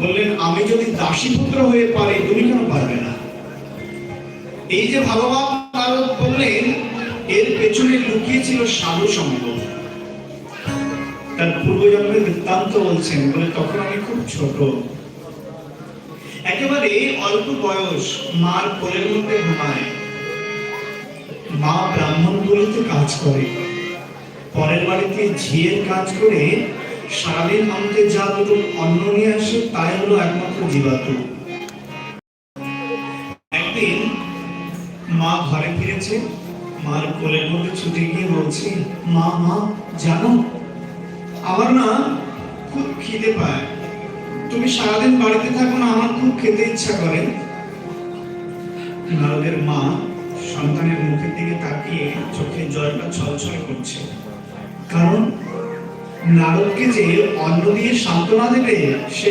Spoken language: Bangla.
বললেন, আমি যদি দাসীপুত্র হয়ে পারি, তুমি কেন পারবে না? এই যে ভগবান নারদ বললেন, এর পেছনে লুকিয়ে ছিল সাধু সঙ্গ। তার পূর্বজন্মের বৃত্তান্ত বলছেন বলে তখন আমি খুব ছোট। একেবারে অল্প বয়স মার কোলের মধ্যে ঘুমায়। মা ব্রাহ্মণ গুলিতে কাজ করে। পরের বাড়িতে ঝিয়ের কাজ করে সারাদিন আমাকে যা দুটো অন্ন নিয়ে আসে, তাই হলো একমাত্র জীবাতু একদিন মা ঘরে ফিরেছে, মার কোলের মধ্যে ছুটে গিয়ে মা মা, জানো, আমার না খুব খিদে পায়। তুমি সারাদিন বাড়িতে থাকো না, আমার খুব খেতে ইচ্ছা করে। নারদের মা সন্তানের মুখের দিকে তাকিয়ে চোখে জলটা ছলছল করছে। কারণ নারদকে যে অন্ন দিয়ে সান্ত্বনা দেবে সে